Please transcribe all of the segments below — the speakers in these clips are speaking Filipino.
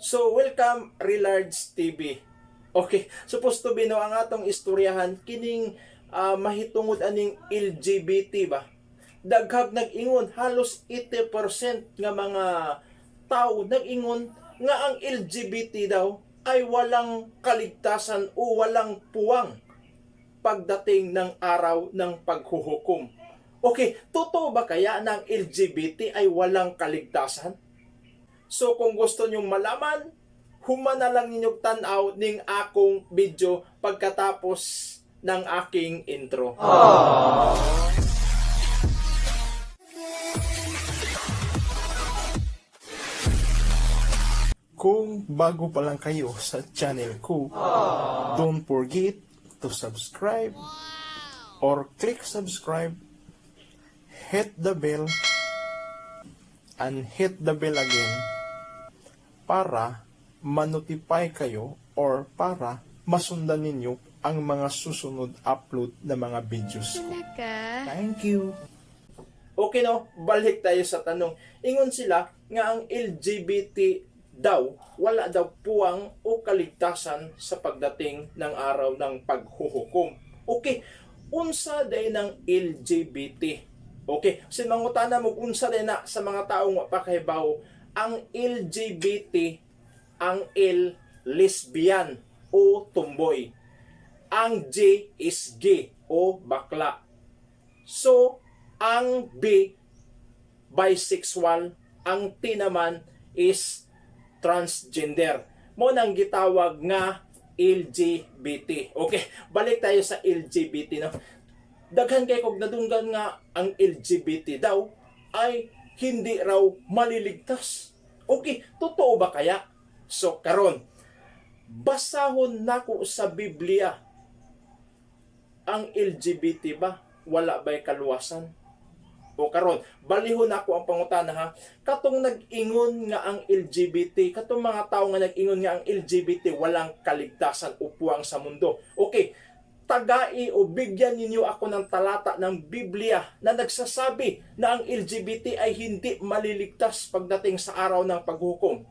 So, welcome Relards TV. Okay, supposed to be no ang atong istoryahan kining ah, mahitungod aning LGBT ba. Daghag nag-ingon halos 80% nga mga tao nag-ingon nga ang LGBT daw ay walang kaligtasan o walang puwang pagdating ng araw ng paghuhukom. Okay, totoo ba kaya ang LGBT ay walang kaligtasan? So kung gusto nyong malaman, humana lang ninyong tanaw ning akong video pagkatapos ng aking intro. Kung bago pa lang kayo sa channel ko, don't forget to subscribe or click subscribe, hit the bell, and hit the bell again para manotify kayo or para masundan ninyo ang mga susunod upload na mga videos ko. Thank you. Okay no, balik tayo sa tanong. Ingon sila nga ang LGBT daw wala daw puwang o kaligtasan sa pagdating ng araw ng paghuhukom. Okay, unsa day ng LGBT? Okay, sin mangutana mo unsa day na sa mga taong wa pa kahibaw ang LGBT ang L lesbian o tomboy. Ang J is gay o bakla. So, ang B, bisexual, ang T naman is transgender. Mo nang gitawag nga LGBT. Okay, balik tayo sa LGBT no. Daghan kay kog nadunggan nga ang LGBT daw ay hindi raw maliligtas. Okay, totoo ba kaya? So karon basahon nako sa Biblia ang LGBT ba wala ba'y kaluwasan? O karon, balihon ako ang pangutana ha. Katong nag-ingon nga ang LGBT, katong mga tao nga nag-ingon nga ang LGBT walang kaligtasan upuang sa mundo. Okay, tagai o bigyan ninyo ako ng talata ng Biblia na nagsasabi na ang LGBT ay hindi maliligtas pagdating sa araw ng paghukom.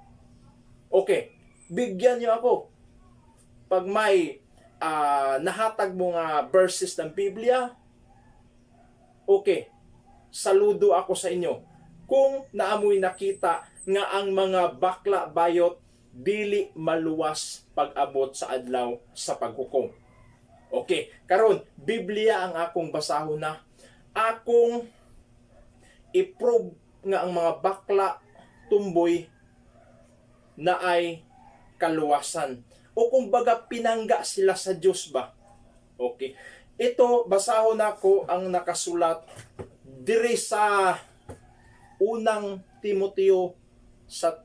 Okay, bigyan niyo ako. Pag may ah, nahatag mo nga verses ng Biblia, okay, saludo ako sa inyo. Kung naamoy nakita nga ang mga bakla bayot dili maluwas pag-abot sa adlaw sa paghukom. Okay, karon Biblia ang akong basahon na akong i-prove nga ang mga bakla tumboy na ay kaluwasan. O kumbaga pinangga sila sa Diyos ba? Okay. Ito basahon nako ang nakasulat diri sa unang Timoteo sa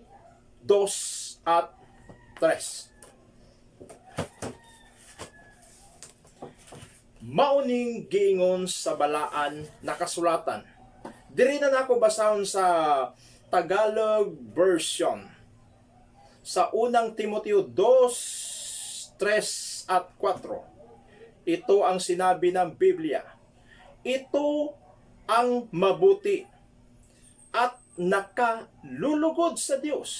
2 at 3 Mauning giingon sa balaan nakasulatan Diri na nako basahon sa Tagalog version sa unang Timoteo 2, 3 at 4. Ito ang sinabi ng Biblia. Ito ang mabuti at nakalulugod sa Diyos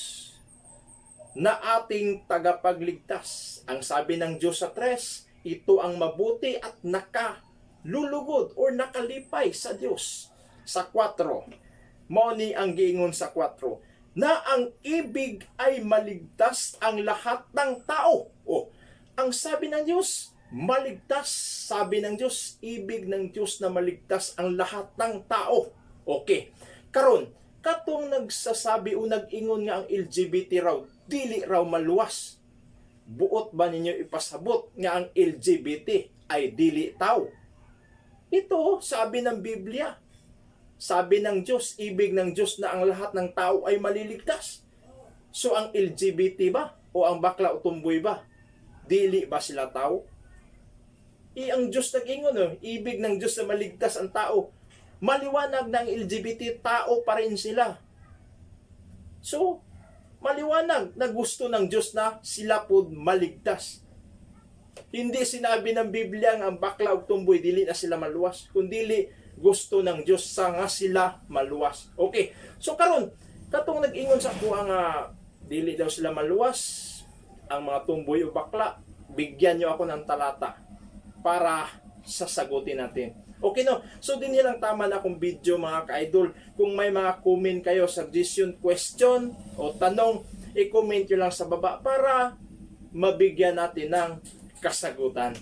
na ating tagapagligtas. Ang sabi ng Diyos sa 3, ito ang mabuti at nakalulugod or nakalipay sa Diyos. Sa 4, mo ni ang giingon sa 4, na ang ibig ay maligtas ang lahat ng tao. O, ang sabi ng Diyos, maligtas. Sabi ng Diyos, ibig ng Diyos na maligtas ang lahat ng tao. Okay. Karon, katong nagsasabi o nag-ingon nga ang LGBT raw, dili raw maluwas. Buot ba ninyo ipasabot nga ang LGBT ay dili tao? Ito, sabi ng Biblia, sabi ng Diyos, ibig ng Diyos na ang lahat ng tao ay maliligtas. So ang LGBT ba? O ang bakla o tumboy ba? Dili ba sila tao? I ang Diyos nag-ingon, oh, ibig ng Diyos na maligtas ang tao. Maliwanag na ang LGBT, tao pa rin sila. So, maliwanag na gusto ng Diyos na sila po maligtas. Hindi sinabi ng Biblia ang bakla o tumboy, dili na sila maluwas. Kundi gusto ng Diyos sa nga sila maluwas. Okay. So karon katong nag-ingon sa ako nga dili daw sila maluwas ang mga tumboy o bakla, bigyan nyo ako ng talata para sasagutin natin. Okay no? So din lang tama na akong video mga ka-idol. Kung may mga comment kayo, suggestion, question o tanong, i-comment nyo lang sa baba para mabigyan natin ng kasagutan.